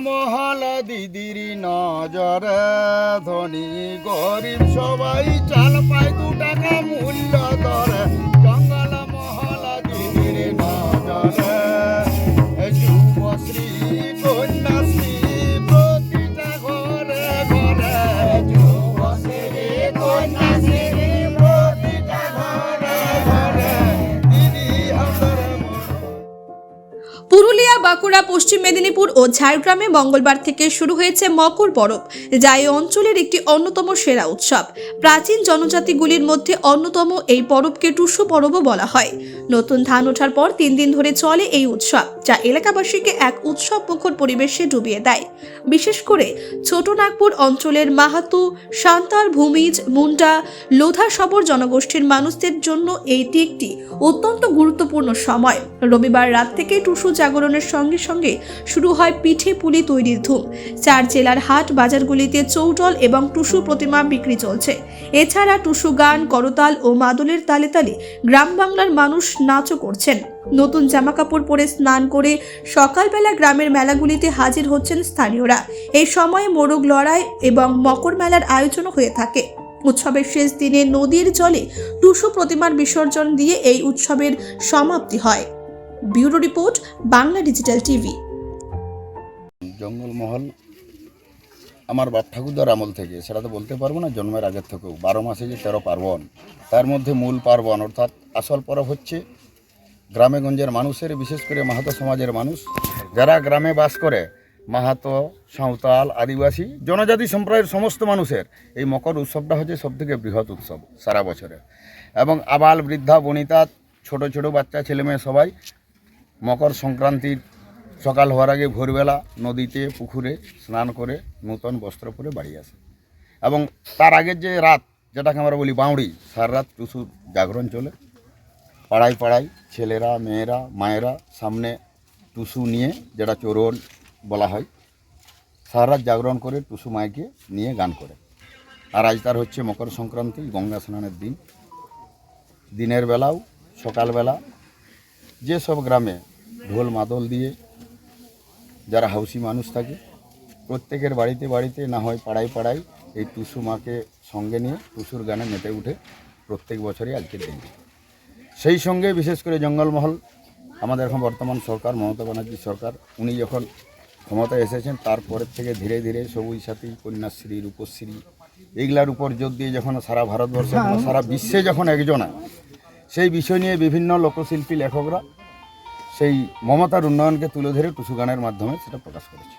মহল দিদির নজরে ধনী গরিব সবাই চাল বাঁকুড়া, পশ্চিম মেদিনীপুর ও ঝাড়গ্রামে মঙ্গলবার থেকে শুরু হয়েছে মকর পরব, যা এই অঞ্চলের একটি অন্যতম সেরা উৎসব। প্রাচীন জনজাতিগুলির মধ্যে অন্যতম এই পরবকে টুসু পরবও বলা হয়। নতুন ধান ওঠার পর তিন দিন ধরে চলে এই উৎসব, যা এলাকাবাসীকে এক উৎসব মুখর পরিবেশে ডুবিয়ে দেয়। বিশেষ করে ছোট নাগপুর অঞ্চলের মাহাতু সান্তাল ভূমিজ, মুন্ডা, লোধা সবর জনগোষ্ঠীর মানুষদের জন্য এইটি একটি অত্যন্ত গুরুত্বপূর্ণ সময়। রবিবার রাত থেকে টুসু জাগরণের সঙ্গে সঙ্গে শুরু হয় পিঠে পুলি তৈরির ধুম। চার জেলার হাট বাজারগুলিতে চৌটল এবং টুসু প্রতিমা বিক্রি চলছে। এছাড়া টুসু গান, করতাল ও মাদলের তালে তালে গ্রাম বাংলার মানুষ নাচও করছেন। নতুন জামাকাপড় পরে স্নান করে সকালবেলা গ্রামের মেলাগুলিতে হাজির হচ্ছেন স্থানীয়রা। এই সময়ে মোরগ লড়াই এবং মকর মেলার আয়োজনও হয়ে থাকে। উৎসবের শেষ দিনে নদীর জলে টুসু প্রতিমার বিসর্জন দিয়ে এই উৎসবের সমাপ্তি হয়। Bureau report, Bangla digital TV. Jangalmahal আমার বাপ ঠাকুরদার আমল থেকে, সেটা তো বলতে পারব না, জন্মের আগের থেকেও। বারো মাসে যে তেরো পার্বণ তার মধ্যে মূল পার্বণ, অর্থাৎ আসল পরব হচ্ছে গ্রামেগঞ্জের মানুষের, বিশেষ করে মাহাতো সমাজের মানুষ। যারা গ্রামে বাস করে, মাহাতো, সাঁওতাল, আদিবাসী, জনজাতি সম্প্রদায়ের সমস্ত মানুষের, এই মকর উৎসবটা হচ্ছে সবথেকে বৃহৎ উৎসব সারা বছরে এবং আবাল, বৃদ্ধা, বনিতা, ছোট ছোট বাচ্চা ছেলেমেয়ে সবাই মকর সংক্রান্তির সকাল হওয়ার আগে ভোরবেলা নদীতে, পুকুরে স্নান করে নূতন বস্ত্র পরে বাড়ি আসে। এবং তার আগের যে রাত যেটাকে আমরা বলি বাউড়ি, সার রাত জাগরণ চলে। পাড়ায় পাড়ায় ছেলেরা, মেয়েরা, মায়েরা সামনে টুসু নিয়ে, যেটা চোরণ বলা হয়, সারা রাত জাগরণ করে টুসু মাইকে নিয়ে গান করে। আর আজ তার হচ্ছে মকর সংক্রান্তি, গঙ্গা স্নানের দিন। দিনের বেলাও সকালবেলা যেসব গ্রামে ঢোল মাদল দিয়ে যারা হাউসি মানুষ থাকে প্রত্যেকের বাড়িতে বাড়িতে না হয় পাড়ায় পাড়ায় এই টুসু মাকে সঙ্গে নিয়ে টুসুর গানে মেতে উঠে প্রত্যেক বছরই আজকের দিন। সেই সঙ্গে বিশেষ করে জঙ্গলমহল আমাদের এখন বর্তমান সরকার মমতা ব্যানার্জি সরকার উনি যখন ক্ষমতায় এসেছেন তারপরের থেকে ধীরে ধীরে সবুজ সাথী কন্যাশ্রী রূপশ্রী এইগুলার উপর জোর দিয়ে যখন সারা ভারতবর্ষে সারা বিশ্বে যখন একজনা সেই বিষয় নিয়ে বিভিন্ন লোকশিল্পী লেখকরা সেই মমতার উন্নয়নকে তুলে ধরে টুসু গানের মাধ্যমে সেটা প্রকাশ করেছে।